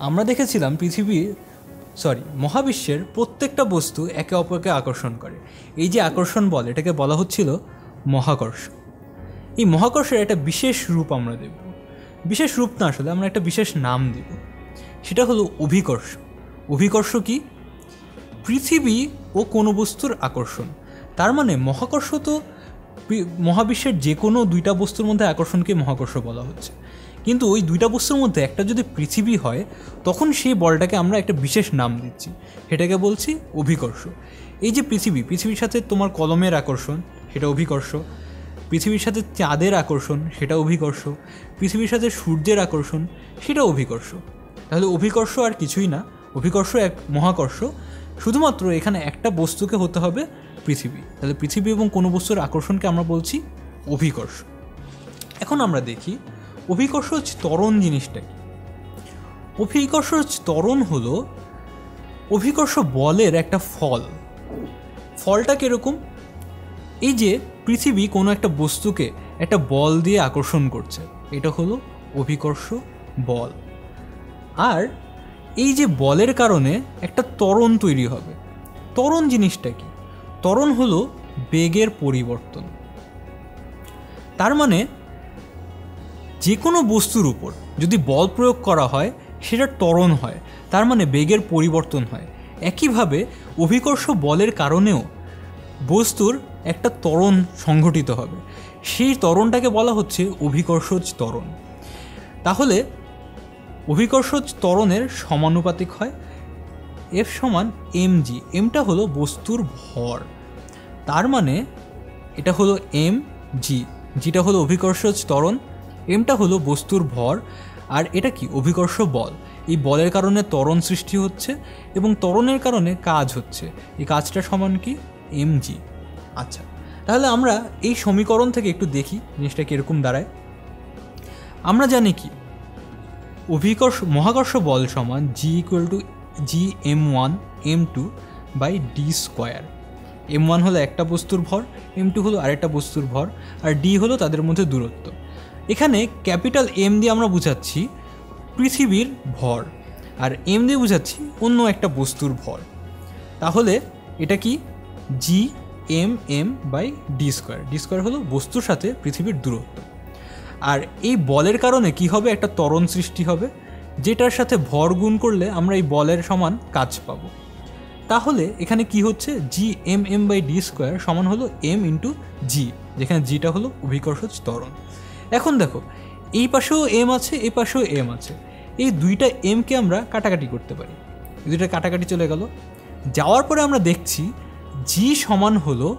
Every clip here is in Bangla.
আমরা দেখেছিলাম পৃথিবী সরি মহাবিশ্বের প্রত্যেকটা বস্তু একে অপরকে আকর্ষণ করে। এই যে আকর্ষণ বল, এটাকে বলা হচ্ছিল মহাকর্ষ। এই মহাকর্ষের একটা বিশেষ রূপ আমরা দেব। বিশেষ রূপ না আসলে, আমরা একটা বিশেষ নাম দেব। সেটা হলো অভিকর্ষ। অভিকর্ষ কি? পৃথিবী ও কোনো বস্তুর আকর্ষণ। তার মানে মহাকর্ষ তো মহাবিশ্বের যে কোনো দুইটা বস্তুর মধ্যে আকর্ষণকে মহাকর্ষ বলা হচ্ছে। কিন্তু ওই দুইটা বস্তুর মধ্যে একটা যদি পৃথিবী হয়, তখন সেই বলটাকে আমরা একটা বিশেষ নাম দিচ্ছি। সেটাকে বলছি অভিকর্ষ। এই যে পৃথিবী, পৃথিবীর সাথে তোমার কলমের আকর্ষণ, সেটা অভিকর্ষ। পৃথিবীর সাথে চাঁদের আকর্ষণ, সেটা অভিকর্ষ। পৃথিবীর সাথে সূর্যের আকর্ষণ, সেটা অভিকর্ষ। তাহলে অভিকর্ষ আর কিছুই না, অভিকর্ষ এক মহাকর্ষ। শুধুমাত্র এখানে একটা বস্তুকে হতে হবে পৃথিবী। তাহলে পৃথিবী এবং কোনো বস্তুর আকর্ষণকে আমরা বলছি অভিকর্ষ। এখন আমরা দেখি অভিকর্ষ হচ্ছে ত্বরণ জিনিসটা কি? অভিকর্ষ ত্বরণ হলো অভিকর্ষ বলের একটা ফল। ফলটা কীরকম? এই যে পৃথিবী কোনো একটা বস্তুকে একটা বল দিয়ে আকর্ষণ করছে, এটা হলো অভিকর্ষ বল। আর এই যে বলের কারণে একটা ত্বরণ তৈরি হবে। ত্বরণ জিনিসটা কি? ত্বরণ হলো বেগের পরিবর্তন। তার মানে যে কোনো বস্তুর উপর যদি বল প্রয়োগ করা হয়, সেটা ত্বরণ হয়, তার মানে বেগের পরিবর্তন হয়। একইভাবে অভিকর্ষ বলের কারণেও বস্তুর একটা ত্বরণ সংঘটিত হবে। সেই ত্বরণটাকে বলা হচ্ছে অভিকর্ষজ ত্বরণ। তাহলে অভিকর্ষজ ত্বরণের সমানুপাতিক হয় এফ সমান এম জি এমটা হলো বস্তুর ভর। তার মানে এটা হলো এম জি যেটা হলো অভিকর্ষজ ত্বরণ। এমটা হলো বস্তুর ভর, আর এটা কি? অভিকর্ষ বল। এই বলের কারণে ত্বরণ সৃষ্টি হচ্ছে এবং ত্বরণের কারণে কাজ হচ্ছে। এই কাজটা সমান কি? এম জি আচ্ছা তাহলে আমরা এই সমীকরণ থেকে একটু দেখি জিনিসটা কীরকম দাঁড়ায়। আমরা জানি কি? অভিকর্ষ, মহাকর্ষ বল সমান G equal to G M one M two by D square M one হলো একটা বস্তুর ভর এম টু হলো আরেকটা বস্তুর ভর, আর ডি হলো তাদের মধ্যে দূরত্ব। এখানে ক্যাপিটাল এম দিয়ে আমরা বুঝাচ্ছি পৃথিবীর ভর, আর এম দিয়ে বুঝাচ্ছি অন্য একটা বস্তুর ভর। তাহলে এটা কি? G M M by D square D square হলো বস্তুর সাথে পৃথিবীর দূরত্ব। আর এই বলের কারণে কি হবে? একটা ত্বরণ সৃষ্টি হবে, যেটার সাথে ভর গুণ করলে আমরা এই বলের সমান কাজ পাব। তাহলে এখানে কি হচ্ছে? G M M by D square সমান হলো এম ইন্টু জি যেখানে জিটা হলো অভিকর্ষজ ত্বরণ। এখন দেখো, এই পাশেও এম আছে, এই পাশেও এম আছে। এই দুইটা এমকে আমরা কাটাকাটি করতে পারি। দুইটা কাটাকাটি চলে গেল। যাওয়ার পরে আমরা দেখছি জি সমান হলো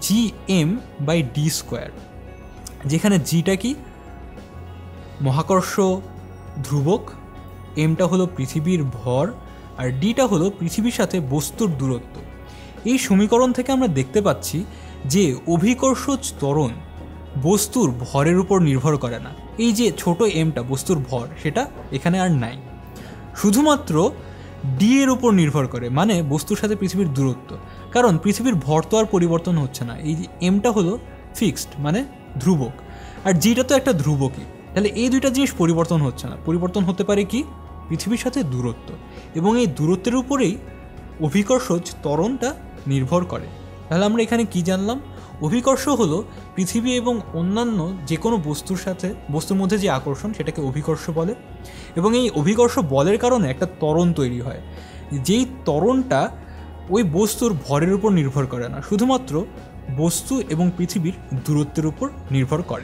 G M by D square যেখানে জিটা কি? মহাকর্ষ ধ্রুবক এমটা হলো পৃথিবীর ভর, আর ডিটা হলো পৃথিবীর সাথে বস্তুর দূরত্ব। এই সমীকরণ থেকে আমরা দেখতে পাচ্ছি যে অভিকর্ষ ত্বরণ বস্তুর ভরের উপর নির্ভর করে না। এই যে ছোট এমটা বস্তুর ভর, সেটা এখানে আর নাই। শুধুমাত্র ডি এর উপর নির্ভর করে মানে বস্তুর সাথে পৃথিবীর দূরত্ব। কারণ পৃথিবীর ভর তো আর পরিবর্তন হচ্ছে না। এই যে এমটা হলো ফিক্সড মানে ধ্রুবক। আর জিটা তো একটা ধ্রুবকই। তাহলে এই দুইটা জিনিস পরিবর্তন হচ্ছে না। পরিবর্তন হতে পারে কি? পৃথিবীর সাথে দূরত্ব। এবং এই দূরত্বের উপরেই অভিকর্ষজ ত্বরণটা নির্ভর করে। তাহলে আমরা এখানে কি জানলাম? অভিকর্ষ হলো পৃথিবী এবং অন্যান্য যে কোনো বস্তুর সাথে, বস্তুর মধ্যে যে আকর্ষণ সেটাকে অভিকর্ষ বলে। এবং এই অভিকর্ষ বলের কারণে একটা তরণ তৈরি হয়। যেই তরণটা ওই বস্তুর ভরের উপর নির্ভর করে না, শুধুমাত্র বস্তু এবং পৃথিবীর দূরত্বের উপর নির্ভর করে।